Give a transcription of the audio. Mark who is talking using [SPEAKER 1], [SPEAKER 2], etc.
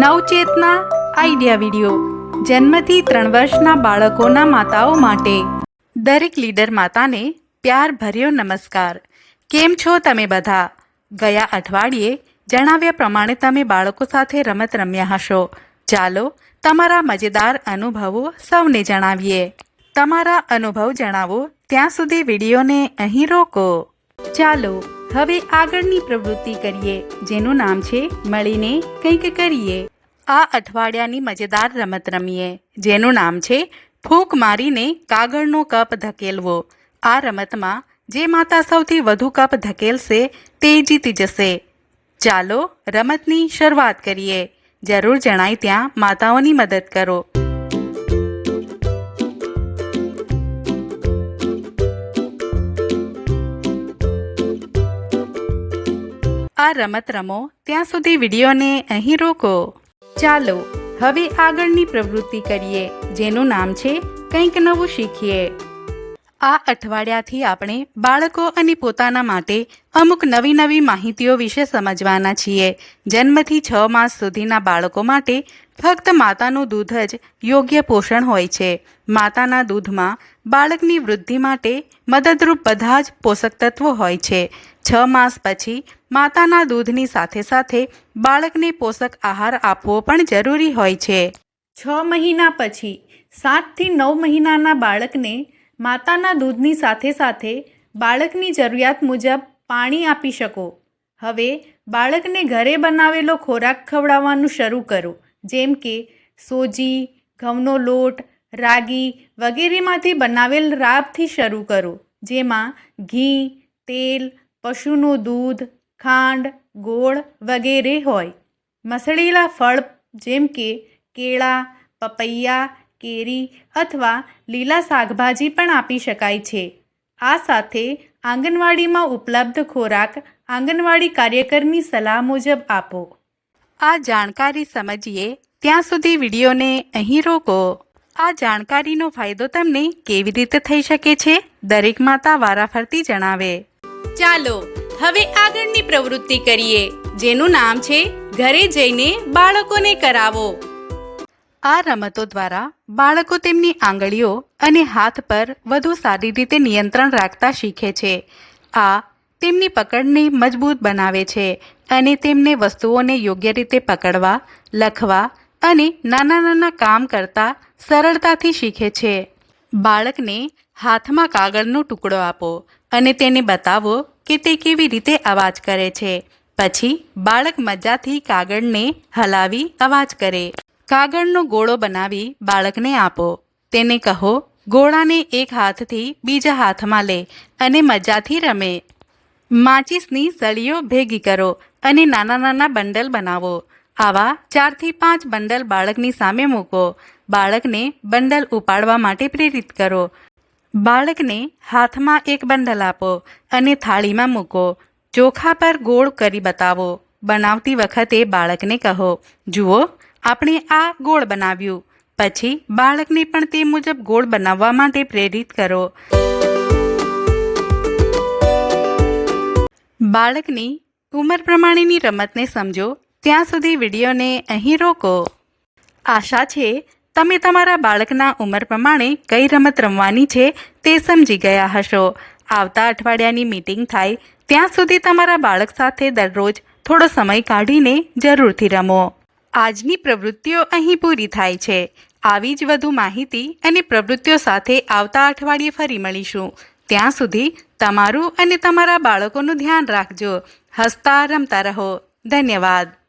[SPEAKER 1] નવચેતના idea video. જન્મથી ત્રણ વર્ષના બાળકોના માતાઓ માટે. દરેક લીડર માતાને પ્યાર ભર્યો નમસ્કાર. કેમ છો તમે બધા? ગયા અઠવાડિયે જણાવ્યા પ્રમાણે તમે બાળકો સાથે રમત રમ્યા હશો. ચાલો તમારા મજેદાર અનુભવો સૌને જણાવીએ. તમારા અનુભવ જણાવો. ત્યાં સુધી વિડીયોને અહીં રોકો. ચાલો હવે આગળની પ્રવૃત્તિ કરીએ, જેનું નામ છે મળીને કંઈક કરીએ. આ અઠવાડિયાની મજેદાર રમત રમીએ, જેનું નામ છે ફૂંક મારીને કાગળનો કપ ધકેલવો. આ રમતમાં જે માતા સૌથી વધુ કપ ધકેલશે તે જીતી જશે. ચાલો રમતની શરૂઆત કરીએ. જરૂર જણાય ત્યાં માતાઓની મદદ કરો. આ રમત રમો, ત્યાં સુધી વિડીયોને અહીં રોકો. ચાલો, હવે આગળની પ્રવૃત્તિ કરીએ, જેનું નામ છે, કંઈક નવું શીખીએ. આ અઠવાડિયાથી આપણે બાળકો અને પોતાના માટે અમુક નવી નવી માહિતીઓ વિશે સમજવાના છીએ. જન્મથી છ માસ સુધીના બાળકો માટે ફક્ત માતાનું દૂધ જ યોગ્ય પોષણ હોય છે. માતાના દૂધમાં બાળકની વૃદ્ધિ માટે મદદરૂપ બધા જ પોષક તત્વો હોય છે. છ માસ પછી માતાના દૂધની સાથે સાથે બાળકને પોષક આહાર આપવો પણ જરૂરી હોય છે. છ મહિના પછી સાતથી નવ મહિનાના બાળકને માતાના દૂધની સાથે સાથે બાળકની જરૂરિયાત મુજબ પાણી આપી શકો. હવે, બાળકને ઘરે બનાવેલો ખોરાક ખવડાવવાનું શરૂ કરો, જેમ કે સોજી, ઘઉંનો લોટ, રાગી વગેરેમાંથી બનાવેલ રાબથી શરૂ કરો, જેમાં ઘી, તેલ પશુનું દૂધ, ખાંડ, ગોળ વગેરે હોય. મસળેલા ફળ જેમ કે કેળા, પપૈયા, કેરી અથવા લીલા શાકભાજી પણ આપી શકાય છે. આ સાથે આંગણવાડીમાં ઉપલબ્ધ ખોરાક આંગણવાડી કાર્યકરની સલાહ મુજબ આપો. આ જાણકારી સમજીએ ત્યાં સુધી વિડીયોને અહીં રોકો. આ જાણકારીનો ફાયદો તમને કેવી રીતે થઈ શકે છે? દરેક માતા વારાફરતી જણાવે. ચાલો, હવે આગળની પ્રવૃત્તિ કરીએ, જેનું નામ છે ઘરે જઈને બાળકોને કરાવો. આ રમતો દ્વારા બાળકો તેમની આંગળીઓ અને હાથ પર વધુ સારી રીતે નિયંત્રણ રાખતા શીખે છે. આ તેમની પકડને મજબૂત બનાવે છે અને તેમને વસ્તુઓને યોગ્ય રીતે પકડવા, લખવા અને નાના નાના કામ કરતા સરળતાથી શીખે છે. બાળકને હાથમાં કાગળનો ટુકડો આપો અને તેને બતાવો કે તે કેવી રીતે અવાજ કરે છે. પછી બાળક મજાથી કાગળને હલાવી અવાજ કરે. કાગળનો ગોળો બનાવી બાળકને આપો. તેને કહો, ગોળાને એક હાથથી બીજા હાથમાં લે અને મજાથી રમે. માચિસની સળીઓ ભેગી કરો અને નાના નાના બંડલ બનાવો. આવા ચારથી પાંચ બંડલ બાળકની સામે મૂકો. બાળકને બંડલ ઉપાડવા માટે પ્રેરિત કરો. બાળકને હાથમાં એક બંડલ આપો અને થાળીમાં મૂકો. ચોખા પર ગોળ કરી બતાવો. બનાવતી વખતે બાળકને કહો, જુઓ, આપણે આ ગોળ બનાવ્યું. પછી બાળકને પણ તે મુજબ ગોળ બનાવવા માટે પ્રેરિત કરો. બાળકની ઉંમર પ્રમાણેની રમતને સમજો. ત્યાં સુધી વિડીયોને અહીં રોકો. આશા છે, તમે તમારા બાળકના ઉંમર પ્રમાણે કઈ રમત રમવાની છે તે સમજી ગયા હશો. આવતા અઠવાડિયાની મીટિંગ થાય, ત્યાં સુધી તમારા બાળક સાથે દરરોજ થોડો સમય કાઢીને જરૂરથી રમો. આજની પ્રવૃત્તિઓ અહીં પૂરી થાય છે. આવી જ વધુ માહિતી અને પ્રવૃત્તિઓ સાથે આવતા અઠવાડિયે ફરી મળીશું. ત્યાં સુધી તમારું અને તમારા બાળકોનું ધ્યાન રાખજો. હસતા રમતા રહો. ધન્યવાદ.